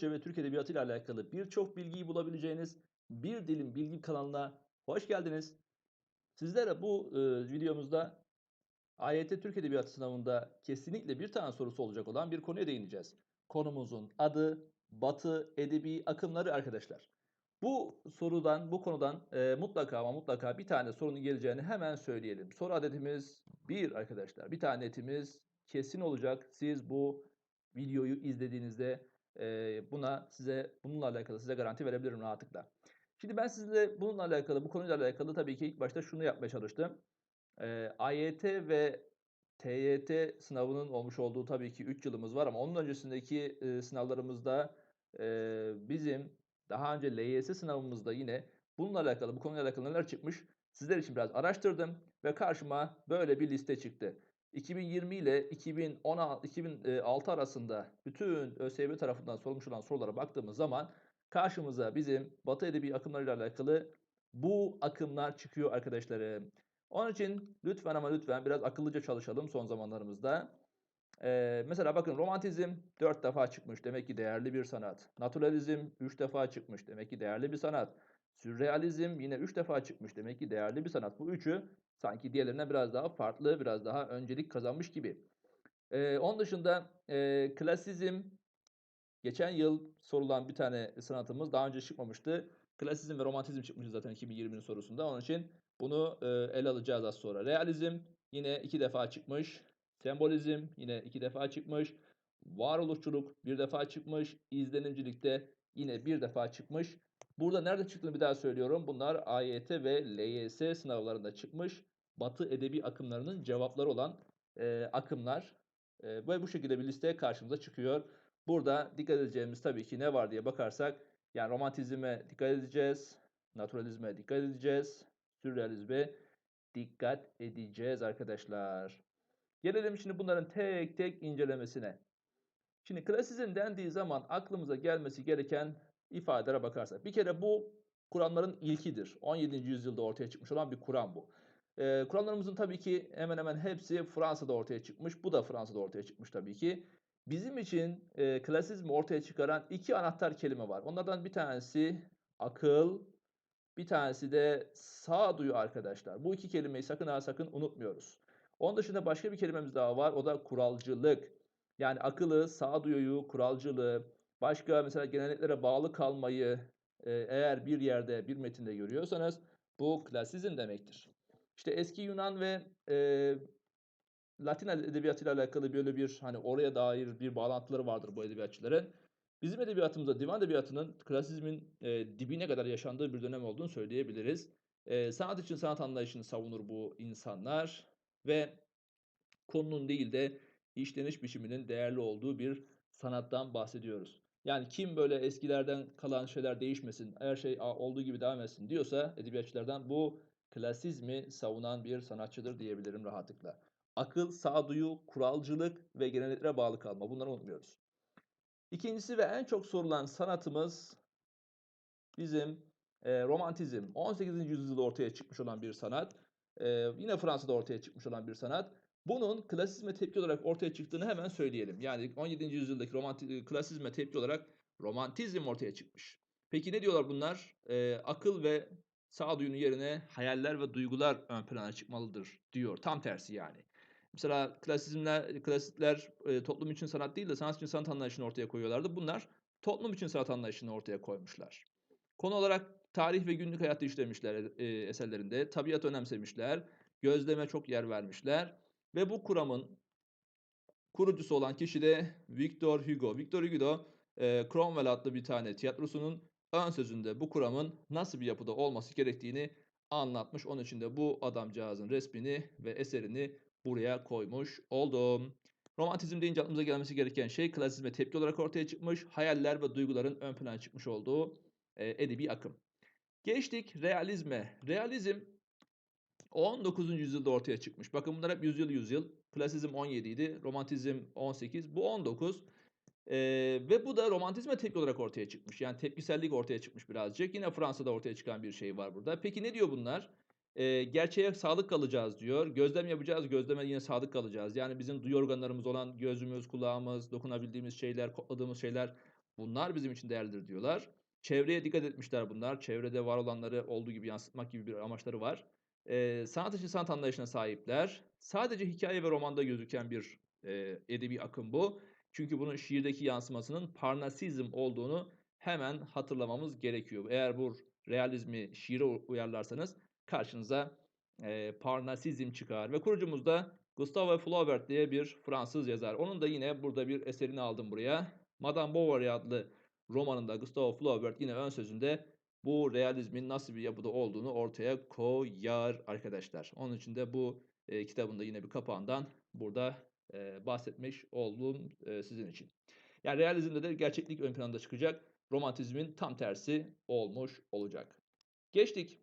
Türkçe ve Türk Edebiyatı ile alakalı birçok bilgiyi bulabileceğiniz Bir Dilim Bilgi kanalına hoş geldiniz. Sizlere bu e, videomuzda AYT Türk Edebiyatı sınavında kesinlikle bir tane sorusu olacak olan bir konuya değineceğiz. Konumuzun adı Batı Edebi Akımları arkadaşlar. Bu sorudan, bu konudan e, mutlaka ama mutlaka bir tane sorunun geleceğini hemen söyleyelim. Soru adetimiz 1 arkadaşlar. Bir tane netimiz kesin olacak. Siz bu videoyu izlediğinizde buna size bununla alakalı size garanti verebilirim rahatlıkla. Şimdi ben sizinle bununla alakalı, bu konuyla alakalı tabii ki ilk başta şunu yapmaya çalıştım. AYT ve TYT sınavının olmuş olduğu tabii ki 3 yılımız var ama onun öncesindeki sınavlarımızda bizim daha önce LYS sınavımızda yine bununla alakalı, bu konuyla alakalı neler çıkmış sizler için biraz araştırdım ve karşıma böyle bir liste çıktı. 2020 ile 2016, 2006 arasında bütün ÖSYM tarafından sorulmuş olan sorulara baktığımız zaman karşımıza bizim Batı Edebi akımlarıyla alakalı bu akımlar çıkıyor arkadaşlarım. Onun için lütfen ama lütfen biraz akıllıca çalışalım son zamanlarımızda. Ee, mesela bakın romantizm 4 defa çıkmış demek ki değerli bir sanat. Naturalizm 3 defa çıkmış demek ki değerli bir sanat. Sürrealizm yine 3 defa çıkmış demek ki değerli bir sanat. Bu üçü sanki diğerlerinden biraz daha farklı, biraz daha öncelik kazanmış gibi. Ee, onun dışında e, klasizm geçen yıl sorulan bir tane sanatımız daha önce çıkmamıştı. Klasizm ve romantizm çıkmıştı zaten 2020'nin sorusunda. Onun için bunu e, ele alacağız az sonra. Realizm yine iki defa çıkmış. Sembolizm yine iki defa çıkmış. Varoluşçuluk bir defa çıkmış. İzlenimcilikte yine bir defa çıkmış. Burada nerede çıktığını bir daha söylüyorum. Bunlar AYT ve LYS sınavlarında çıkmış. Batı edebi akımlarının cevapları olan e, akımlar. E, ve bu şekilde bir liste karşımıza çıkıyor. Burada dikkat edeceğimiz tabii ki ne var diye bakarsak yani romantizme dikkat edeceğiz. Naturalizme dikkat edeceğiz. Sürrealizme dikkat edeceğiz arkadaşlar. Gelelim şimdi bunların tek tek incelemesine. Şimdi klasizm dendiği zaman aklımıza gelmesi gereken ifadelere bakarsak. Bir kere bu Kur'anların ilkidir. 17. yüzyılda ortaya çıkmış olan bir Kur'an bu. Ee, Kur'anlarımızın tabii ki hemen hemen hepsi Fransa'da ortaya çıkmış. Bu da Fransa'da ortaya çıkmış tabii ki. Bizim için e, klasizmi ortaya çıkaran iki anahtar kelime var. Onlardan bir tanesi akıl, bir tanesi de sağduyu arkadaşlar. Bu iki kelimeyi sakın ha sakın unutmuyoruz. Onun dışında başka bir kelimemiz daha var. O da kuralcılık. Yani akıllı, sağduyuyu, kuralcılığı, başka mesela genelliklere bağlı kalmayı e, eğer bir yerde, bir metinde görüyorsanız bu klasizm demektir. İşte eski Yunan ve e, Latin edebiyatıyla alakalı böyle bir hani oraya dair bir bağlantıları vardır bu edebiyatçıların. Bizim edebiyatımızda divan edebiyatının klasizmin e, dibine kadar yaşandığı bir dönem olduğunu söyleyebiliriz. E, sanat için sanat anlayışını savunur bu insanlar ve konunun değil de işleniş biçiminin değerli olduğu bir sanattan bahsediyoruz. Yani kim böyle eskilerden kalan şeyler değişmesin, her şey olduğu gibi devam etsin diyorsa edebiyatçılardan bu klasizmi savunan bir sanatçıdır diyebilirim rahatlıkla. Akıl, sağduyu, kuralcılık ve geleneklere bağlı kalma. Bunları unutmuyoruz. İkincisi ve en çok sorulan sanatımız bizim e, romantizm. 18. yüzyılda ortaya çıkmış olan bir sanat. E, yine Fransa'da ortaya çıkmış olan bir sanat. Bunun klasizme tepki olarak ortaya çıktığını hemen söyleyelim. Yani 17. yüzyıldaki romanti, klasizme tepki olarak romantizm ortaya çıkmış. Peki ne diyorlar bunlar? E, akıl ve sağduyunun yerine hayaller ve duygular ön plana çıkmalıdır diyor. Tam tersi yani. Mesela klasizmler, klasikler e, toplum için sanat değil de sanat için sanat anlayışını ortaya koyuyorlardı. Bunlar toplum için sanat anlayışını ortaya koymuşlar. Konu olarak tarih ve günlük hayatı işlemişler e, eserlerinde. Tabiat önemsemişler. Gözleme çok yer vermişler. Ve bu kuramın kurucusu olan kişi de Victor Hugo. Victor Hugo e, Cromwell adlı bir tane tiyatrosunun ön sözünde bu kuramın nasıl bir yapıda olması gerektiğini anlatmış. Onun için de bu adamcağızın resmini ve eserini buraya koymuş oldum. Romantizm deyince aklımıza gelmesi gereken şey klasizme tepki olarak ortaya çıkmış, hayaller ve duyguların ön plana çıkmış olduğu e, edebi akım. Geçtik realizme. Realizm 19. yüzyılda ortaya çıkmış. Bakın bunlar hep yüzyıl yüzyıl. Klasizm 17 idi, romantizm 18, bu 19. Ee, ve bu da romantizme tepki olarak ortaya çıkmış. Yani tepkisellik ortaya çıkmış birazcık. Yine Fransa'da ortaya çıkan bir şey var burada. Peki ne diyor bunlar? Eee, gerçeğe sadık kalacağız diyor. Gözlem yapacağız, gözleme yine sadık kalacağız. Yani bizim duyu organlarımız olan gözümüz, kulağımız, dokunabildiğimiz şeyler, kokladığımız şeyler bunlar bizim için değerlidir diyorlar. Çevreye dikkat etmişler bunlar. Çevrede var olanları olduğu gibi yansıtmak gibi bir amaçları var. Eee, sanat işi sanat anlayışına sahipler. Sadece hikaye ve romanda gözüken bir eee, edebi akım bu. Çünkü bunun şiirdeki yansımasının parnasizm olduğunu hemen hatırlamamız gerekiyor. Eğer bu realizmi şiire uyarlarsanız karşınıza e, Parnasizm çıkar. Ve kurucumuz da Gustave Flaubert diye bir Fransız yazar. Onun da yine burada bir eserini aldım buraya. Madame Bovary adlı romanında Gustave Flaubert yine ön sözünde bu realizmin nasıl bir yapıda olduğunu ortaya koyar arkadaşlar. Onun için de bu e, kitabında yine bir kapağından burada e, bahsetmiş oldum e, sizin için. Yani realizmde de gerçeklik ön planda çıkacak. Romantizmin tam tersi olmuş olacak. Geçtik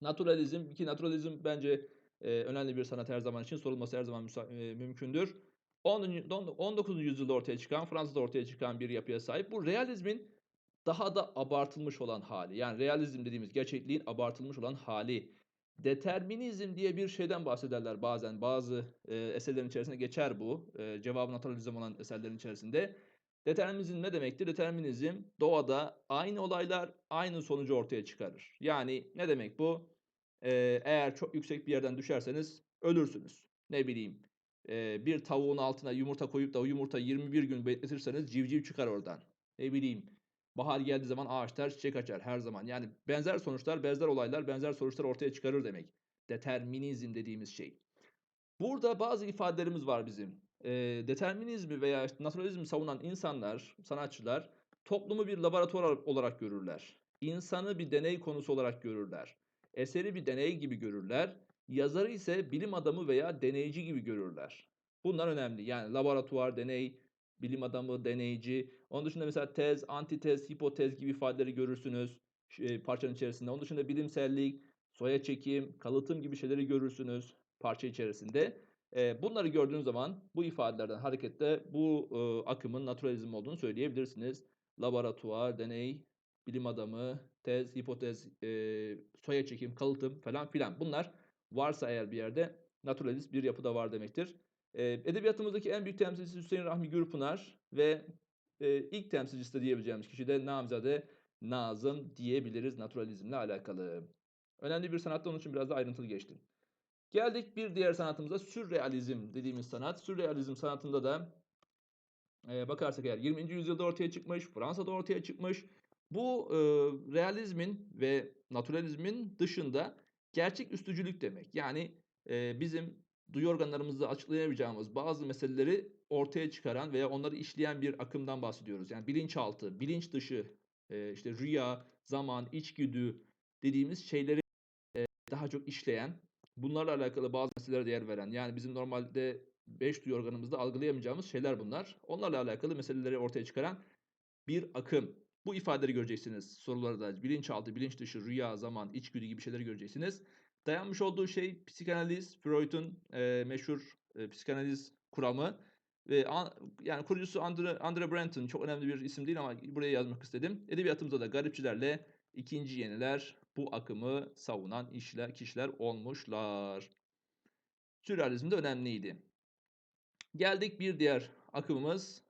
Naturalizm ki naturalizm bence e, önemli bir sanat her zaman için sorulması her zaman e, mümkündür. 19. yüzyılda ortaya çıkan, Fransa'da ortaya çıkan bir yapıya sahip. Bu realizmin daha da abartılmış olan hali. Yani realizm dediğimiz gerçekliğin abartılmış olan hali. Determinizm diye bir şeyden bahsederler bazen. Bazı e, eserlerin içerisinde geçer bu. E, cevabı naturalizm olan eserlerin içerisinde. Determinizm ne demektir? Determinizm doğada aynı olaylar aynı sonucu ortaya çıkarır. Yani ne demek bu? Ee, eğer çok yüksek bir yerden düşerseniz ölürsünüz. Ne bileyim e, bir tavuğun altına yumurta koyup da o yumurta 21 gün bekletirseniz civciv çıkar oradan. Ne bileyim bahar geldiği zaman ağaçlar çiçek açar her zaman. Yani benzer sonuçlar, benzer olaylar, benzer sonuçlar ortaya çıkarır demek. Determinizm dediğimiz şey. Burada bazı ifadelerimiz var bizim e, determinizmi veya işte naturalizmi savunan insanlar, sanatçılar toplumu bir laboratuvar olarak görürler. İnsanı bir deney konusu olarak görürler. Eseri bir deney gibi görürler. Yazarı ise bilim adamı veya deneyci gibi görürler. Bunlar önemli. Yani laboratuvar, deney, bilim adamı, deneyci. Onun dışında mesela tez, antitez, hipotez gibi ifadeleri görürsünüz e, parçanın içerisinde. Onun dışında bilimsellik, soya çekim, kalıtım gibi şeyleri görürsünüz parça içerisinde. E, bunları gördüğünüz zaman bu ifadelerden hareketle bu e, akımın naturalizm olduğunu söyleyebilirsiniz. Laboratuvar, deney, bilim adamı, tez, hipotez, soya çekim, kalıtım falan filan. Bunlar varsa eğer bir yerde naturalist bir yapıda var demektir. Edebiyatımızdaki en büyük temsilcisi Hüseyin Rahmi Gürpınar ve ilk temsilcisi de diyebileceğimiz kişi de Namzade Nazım diyebiliriz naturalizmle alakalı. Önemli bir sanatta onun için biraz da ayrıntılı geçtim. Geldik bir diğer sanatımıza sürrealizm dediğimiz sanat. Sürrealizm sanatında da bakarsak eğer 20. yüzyılda ortaya çıkmış, Fransa'da ortaya çıkmış. Bu realizmin ve naturalizmin dışında gerçek üstücülük demek. Yani bizim duyu organlarımızda açıklayamayacağımız bazı meseleleri ortaya çıkaran veya onları işleyen bir akımdan bahsediyoruz. Yani bilinçaltı, bilinç dışı, e, işte rüya, zaman, içgüdü dediğimiz şeyleri e, daha çok işleyen bunlarla alakalı bazı meselelere değer veren yani bizim normalde 5 duyu organımızda algılayamayacağımız şeyler bunlar. Onlarla alakalı meseleleri ortaya çıkaran bir akım. Bu ifadeleri göreceksiniz sorularda. Bilinçaltı, bilinç dışı, rüya, zaman, içgüdü gibi şeyleri göreceksiniz. Dayanmış olduğu şey psikanaliz, Freud'un e, meşhur e, psikanaliz kuramı ve an, yani kurucusu Andre, Andre Branton çok önemli bir isim değil ama buraya yazmak istedim. Edebiyatımızda da garipçilerle ikinci yeniler bu akımı savunan işler, kişiler olmuşlar. Sürrealizm de önemliydi. Geldik bir diğer akımımız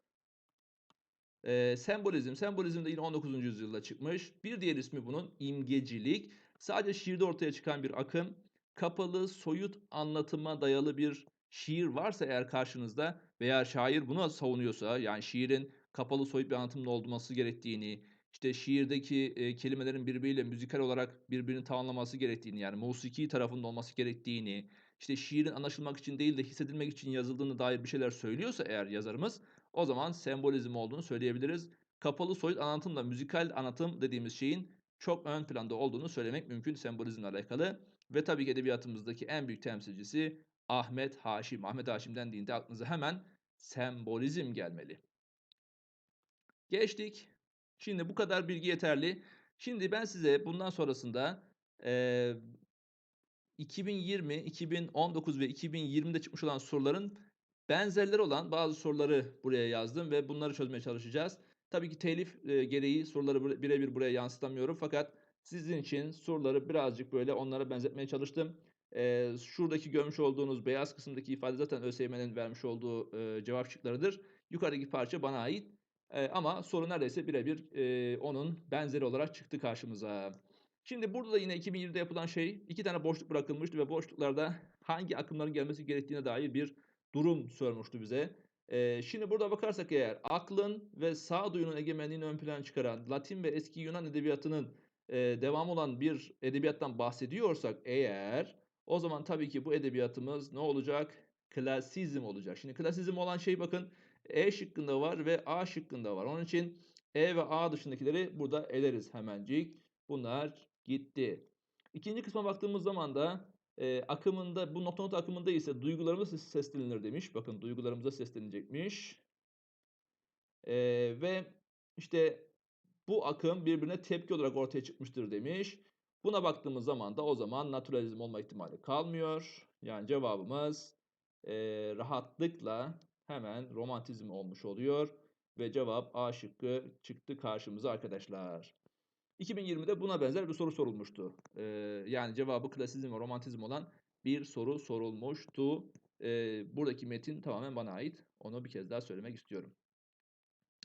e, sembolizm. Sembolizm de yine 19. yüzyılda çıkmış. Bir diğer ismi bunun imgecilik. Sadece şiirde ortaya çıkan bir akım. Kapalı, soyut anlatıma dayalı bir şiir varsa eğer karşınızda veya şair bunu savunuyorsa yani şiirin kapalı soyut bir anlatımda olması gerektiğini, işte şiirdeki e, kelimelerin birbiriyle müzikal olarak birbirini tamamlaması gerektiğini yani musiki tarafında olması gerektiğini, işte şiirin anlaşılmak için değil de hissedilmek için yazıldığını dair bir şeyler söylüyorsa eğer yazarımız o zaman sembolizm olduğunu söyleyebiliriz. Kapalı soyut anlatımla müzikal anlatım dediğimiz şeyin çok ön planda olduğunu söylemek mümkün sembolizmle alakalı. Ve tabii ki edebiyatımızdaki en büyük temsilcisi Ahmet Haşim. Ahmet Haşim dendiğinde aklınıza hemen sembolizm gelmeli. Geçtik Şimdi bu kadar bilgi yeterli. Şimdi ben size bundan sonrasında e, 2020, 2019 ve 2020'de çıkmış olan soruların benzerleri olan bazı soruları buraya yazdım ve bunları çözmeye çalışacağız. Tabii ki telif gereği soruları birebir buraya yansıtamıyorum fakat Sizin için soruları birazcık böyle onlara benzetmeye çalıştım. Şuradaki görmüş olduğunuz beyaz kısımdaki ifade zaten ÖSYM'nin vermiş olduğu cevap şıklarıdır. Yukarıdaki parça bana ait. Ama soru neredeyse birebir onun benzeri olarak çıktı karşımıza. Şimdi burada da yine 2020'de yapılan şey iki tane boşluk bırakılmıştı ve boşluklarda hangi akımların gelmesi gerektiğine dair bir durum sormuştu bize. Eee, şimdi burada bakarsak eğer aklın ve sağduyunun egemenliğini ön plana çıkaran Latin ve eski Yunan edebiyatının eee devam olan bir edebiyattan bahsediyorsak eğer o zaman tabii ki bu edebiyatımız ne olacak? Klasizm olacak. Şimdi klasizm olan şey bakın E şıkkında var ve A şıkkında var. Onun için E ve A dışındakileri burada eleriz hemencik. Bunlar gitti. İkinci kısma baktığımız zaman da e, akımında bu nokta nokta akımında ise duygularımız seslenilir demiş. Bakın duygularımıza seslenecekmiş. E, ve işte bu akım birbirine tepki olarak ortaya çıkmıştır demiş. Buna baktığımız zaman da o zaman naturalizm olma ihtimali kalmıyor. Yani cevabımız e, rahatlıkla hemen romantizm olmuş oluyor. Ve cevap A şıkkı çıktı karşımıza arkadaşlar. 2020'de buna benzer bir soru sorulmuştu. Ee, yani cevabı klasizm ve romantizm olan bir soru sorulmuştu. Ee, buradaki metin tamamen bana ait. Onu bir kez daha söylemek istiyorum.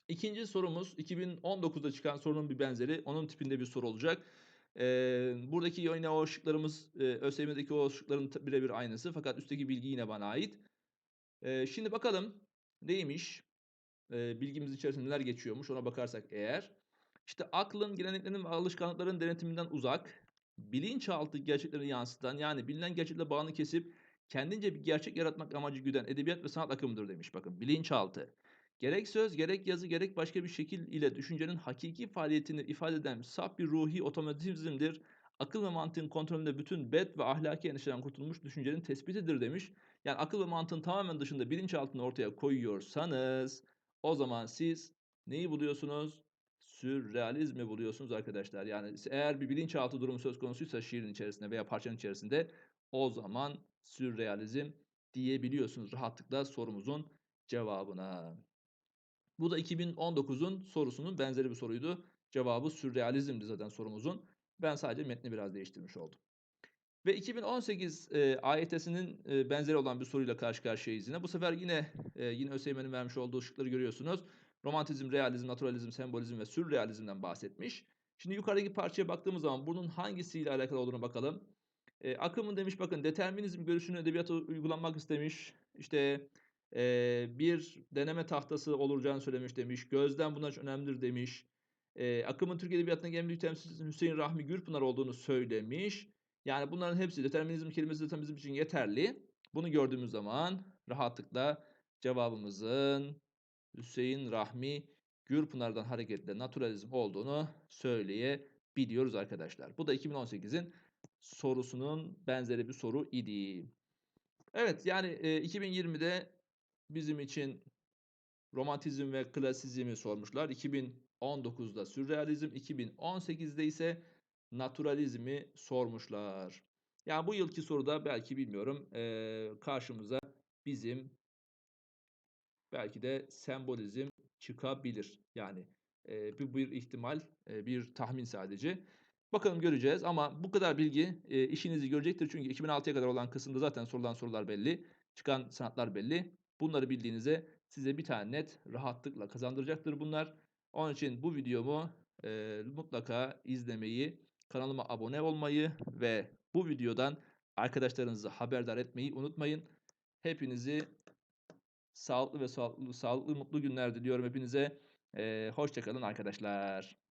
İkinci sorumuz 2019'da çıkan sorunun bir benzeri. Onun tipinde bir soru olacak. Ee, buradaki yine o ışıklarımız e, ÖSYM'deki o ışıkların birebir aynısı. Fakat üstteki bilgi yine bana ait. Ee, şimdi bakalım neymiş? Ee, bilgimiz içerisinde neler geçiyormuş ona bakarsak eğer. İşte aklın, geleneklerin ve alışkanlıkların denetiminden uzak, bilinçaltı gerçekleri yansıtan yani bilinen gerçekle bağını kesip kendince bir gerçek yaratmak amacı güden edebiyat ve sanat akımıdır demiş. Bakın bilinçaltı. Gerek söz, gerek yazı, gerek başka bir şekil ile düşüncenin hakiki faaliyetini ifade eden saf bir ruhi otomatizmdir. Akıl ve mantığın kontrolünde bütün bed ve ahlaki endişeden kurtulmuş düşüncenin tespitidir demiş. Yani akıl ve mantığın tamamen dışında bilinçaltını ortaya koyuyorsanız o zaman siz neyi buluyorsunuz? Sürrealizmi buluyorsunuz arkadaşlar. Yani eğer bir bilinçaltı durumu söz konusuysa şiirin içerisinde veya parçanın içerisinde o zaman sürrealizm diyebiliyorsunuz rahatlıkla sorumuzun cevabına. Bu da 2019'un sorusunun benzeri bir soruydu. Cevabı sürrealizmdi zaten sorumuzun. Ben sadece metni biraz değiştirmiş oldum. Ve 2018 e, AYT'sinin e, benzeri olan bir soruyla karşı karşıyayız yine. Bu sefer yine e, yine ÖSYM'nin vermiş olduğu ışıkları görüyorsunuz. Romantizm, realizm, naturalizm, sembolizm ve sürrealizmden bahsetmiş. Şimdi yukarıdaki parçaya baktığımız zaman bunun hangisiyle alakalı olduğunu bakalım. E, akımın demiş bakın determinizm görüşünü edebiyata uygulanmak istemiş. İşte e, bir deneme tahtası olacağını söylemiş demiş. Gözden bunlar önemlidir demiş. E, akımın Türk Edebiyatı'ndaki en büyük temsilcisi Hüseyin Rahmi Gürpınar olduğunu söylemiş. Yani bunların hepsi determinizm kelimesi zaten bizim için yeterli. Bunu gördüğümüz zaman rahatlıkla cevabımızın Hüseyin Rahmi Gürpınar'dan hareketle naturalizm olduğunu söyleyebiliyoruz arkadaşlar. Bu da 2018'in sorusunun benzeri bir soru idi. Evet yani e, 2020'de bizim için romantizm ve klasizmi sormuşlar. 2019'da sürrealizm, 2018'de ise naturalizmi sormuşlar. Yani bu yılki soruda belki bilmiyorum e, karşımıza bizim belki de sembolizm çıkabilir. Yani e, bu bir ihtimal, e, bir tahmin sadece. Bakalım göreceğiz ama bu kadar bilgi e, işinizi görecektir. Çünkü 2006'ya kadar olan kısımda zaten sorulan sorular belli. Çıkan sanatlar belli. Bunları bildiğinize size bir tane net rahatlıkla kazandıracaktır bunlar. Onun için bu videomu e, mutlaka izlemeyi, kanalıma abone olmayı ve bu videodan arkadaşlarınızı haberdar etmeyi unutmayın. Hepinizi sağlıklı ve sağlıklı, sağlıklı mutlu günler diliyorum hepinize. Ee, hoşçakalın arkadaşlar.